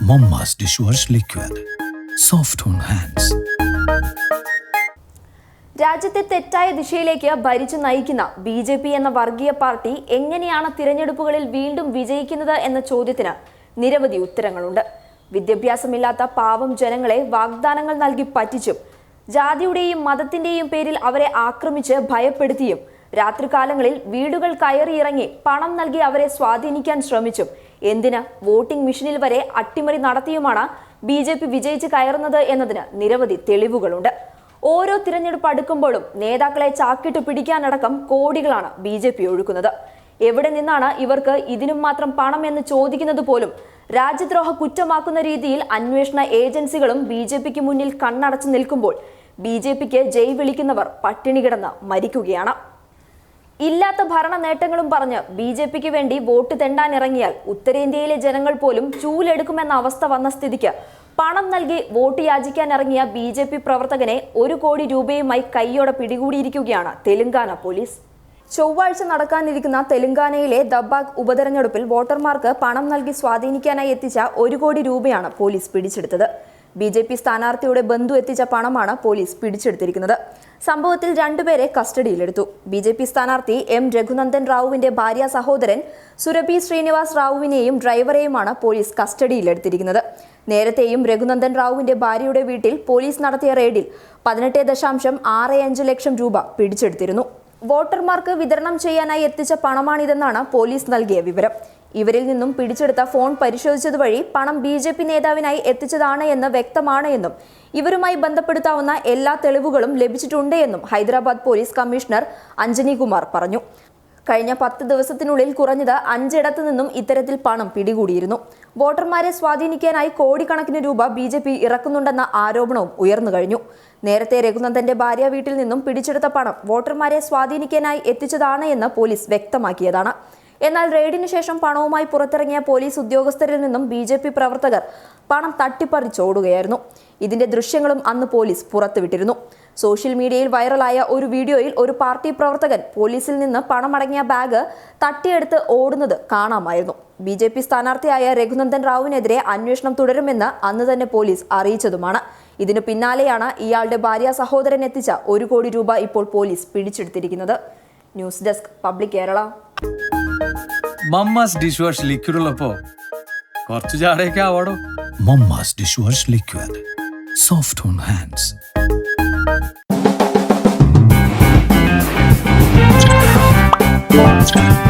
Momma's dishwash liquid. Soft on hands. രാജ്യത്തെ തെറ്റായ ദിശയിലേക്ക് ഭരിച്ചു നയിക്കുന്ന ബി ജെ പി എന്ന വർഗീയ പാർട്ടി എങ്ങനെയാണ് തിരഞ്ഞെടുപ്പുകളിൽ വീണ്ടും വിജയിക്കുന്നത് എന്ന ചോദ്യത്തിന് നിരവധി ഉത്തരങ്ങളുണ്ട് വിദ്യാഭ്യാസമില്ലാത്ത പാവം ജനങ്ങളെ വാഗ്ദാനങ്ങൾ നൽകി പറ്റിച്ചും ജാതിയുടെയും മതത്തിന്റെയും പേരിൽ അവരെ ആക്രമിച്ച് ഭയപ്പെടുത്തിയും രാത്രികാലങ്ങളിൽ വീടുകൾ കയറിയിറങ്ങി പണം നൽകി അവരെ സ്വാധീനിക്കാൻ ശ്രമിച്ചും. എന്തിന്? വോട്ടിംഗ് മെഷീനിൽ വരെ അട്ടിമറി നടത്തിയുമാണ് ബി ജെ പി വിജയിച്ച് കയറുന്നത് എന്നതിന് നിരവധി തെളിവുകളുണ്ട്. ഓരോ തിരഞ്ഞെടുപ്പ് അടുക്കുമ്പോഴും നേതാക്കളെ ചാക്കിട്ട് പിടിക്കാനടക്കം കോടികളാണ് ബി ജെ പി ഒഴുക്കുന്നത്. എവിടെ നിന്നാണ് ഇവർക്ക് ഇതിനും മാത്രം പണം എന്ന് ചോദിക്കുന്നത് പോലും? രാജ്യദ്രോഹ കുറ്റമാക്കുന്ന രീതിയിൽ അന്വേഷണ ഏജൻസികളും ബി ജെ പിക്ക് മുന്നിൽ കണ്ണടച്ചു നിൽക്കുമ്പോൾ ബി ജെ പിക്ക് ജയ് വിളിക്കുന്നവർ പട്ടിണി കിടന്ന് മരിക്കുകയാണ്. ഇല്ലാത്ത ഭരണ നേട്ടങ്ങളും പറഞ്ഞ് ബി ജെ പിക്ക് വേണ്ടി വോട്ട് തെണ്ടാൻ ഇറങ്ങിയാൽ ഉത്തരേന്ത്യയിലെ ജനങ്ങൾ പോലും ചൂലെടുക്കുമെന്ന അവസ്ഥ വന്ന സ്ഥിതിക്ക് പണം നൽകി വോട്ട് യാചിക്കാൻ ഇറങ്ങിയ ബി ജെ പി പ്രവർത്തകനെ ഒരു കോടി രൂപയുമായി കൈയോടെ പിടികൂടിയിരിക്കുകയാണ് തെലങ്കാന പോലീസ്. ചൊവ്വാഴ്ച നടക്കാനിരിക്കുന്ന തെലങ്കാനയിലെ ദബാഗ് ഉപതെരഞ്ഞെടുപ്പിൽ വോട്ടർമാർക്ക് പണം നൽകി സ്വാധീനിക്കാനായി എത്തിച്ച ഒരു കോടി രൂപയാണ് പോലീസ് പിടിച്ചെടുത്തത്. ബി ജെ പി സ്ഥാനാർത്ഥിയുടെ ബന്ധു എത്തിച്ച പണമാണ് പോലീസ് പിടിച്ചെടുത്തിരിക്കുന്നത്. സംഭവത്തിൽ രണ്ടുപേരെ കസ്റ്റഡിയിലെടുത്തു. ബി ജെ പി സ്ഥാനാർത്ഥി എം രഘുനന്ദൻ റാവുവിന്റെ ഭാര്യ സഹോദരൻ സുരഭി ശ്രീനിവാസ് റാവുവിനെയും ഡ്രൈവറെയുമാണ് പോലീസ് കസ്റ്റഡിയിലെടുത്തിരിക്കുന്നത്. നേരത്തെയും രഘുനന്ദൻ റാവുവിന്റെ ഭാര്യയുടെ വീട്ടിൽ പോലീസ് നടത്തിയ റെയ്ഡിൽ പതിനെട്ട് ദശാംശം ആറ് അഞ്ച് ലക്ഷം രൂപ പിടിച്ചെടുത്തിരുന്നു. വോട്ടർമാർക്ക് വിതരണം ചെയ്യാനായി എത്തിച്ച പണമാണിതെന്നാണ് പോലീസ് നൽകിയ വിവരം. ഇവരിൽ നിന്നും പിടിച്ചെടുത്ത ഫോൺ പരിശോധിച്ചത് വഴി പണം ബി ജെ പി നേതാവിനായി എത്തിച്ചതാണ് എന്ന് വ്യക്തമാണ് എന്നും ഇവരുമായി ബന്ധപ്പെടുത്താവുന്ന എല്ലാ തെളിവുകളും ലഭിച്ചിട്ടുണ്ട് എന്നും ഹൈദരാബാദ് പോലീസ് കമ്മീഷണർ അഞ്ജനി കുമാർ പറഞ്ഞു. കഴിഞ്ഞ പത്ത് ദിവസത്തിനുള്ളിൽ കുറഞ്ഞത് അഞ്ചിടത്തു നിന്നും ഇത്തരത്തിൽ പണം പിടികൂടിയിരുന്നു. വോട്ടർമാരെ സ്വാധീനിക്കാനായി കോടിക്കണക്കിന് രൂപ ബി ജെ പി ഇറക്കുന്നുണ്ടെന്ന ആരോപണവും ഉയർന്നു കഴിഞ്ഞു. നേരത്തെ രഘുനന്ദന്റെ ഭാര്യ വീട്ടിൽ നിന്നും പിടിച്ചെടുത്ത പണം വോട്ടർമാരെ സ്വാധീനിക്കാനായി എത്തിച്ചതാണ് എന്ന് പോലീസ് വ്യക്തമാക്കിയതാണ്. എന്നാൽ റെയ്ഡിന് ശേഷം പണവുമായി പുറത്തിറങ്ങിയ പോലീസ് ഉദ്യോഗസ്ഥരിൽ നിന്നും ബി ജെ പി പ്രവർത്തകർ പണം തട്ടിപ്പറിച്ചോടുകയായിരുന്നു ഇതിന്റെ ദൃശ്യങ്ങളും അന്ന് പോലീസ് പുറത്തുവിട്ടിരുന്നു. സോഷ്യൽ മീഡിയയിൽ വൈറലായ ഒരു വീഡിയോയിൽ ഒരു പാർട്ടി പ്രവർത്തകൻ പോലീസിൽ നിന്ന് പണമടങ്ങിയ ബാഗ് തട്ടിയെടുത്ത് ഓടുന്നത് കാണാമായിരുന്നു. ബി ജെ പി സ്ഥാനാർത്ഥിയായ രഘുനന്ദൻ റാവുവിനെതിരെ അന്വേഷണം തുടരുമെന്ന് അന്ന് തന്നെ പോലീസ് അറിയിച്ചതുമാണ്. ഇതിനു പിന്നാലെയാണ് ഇയാളുടെ ഭാര്യ സഹോദരൻ എത്തിച്ച ഒരു കോടി രൂപ ഇപ്പോൾ police പിടിച്ചെടുത്തിരിക്കുന്നത്. News desk public Kerala. Mamma's dish wash liquid ഉള്ളപ്പോ കുറച്ച് ചാടയൊക്കെ ആവാടോ. Dish wash liquid soft on hands. Instagram.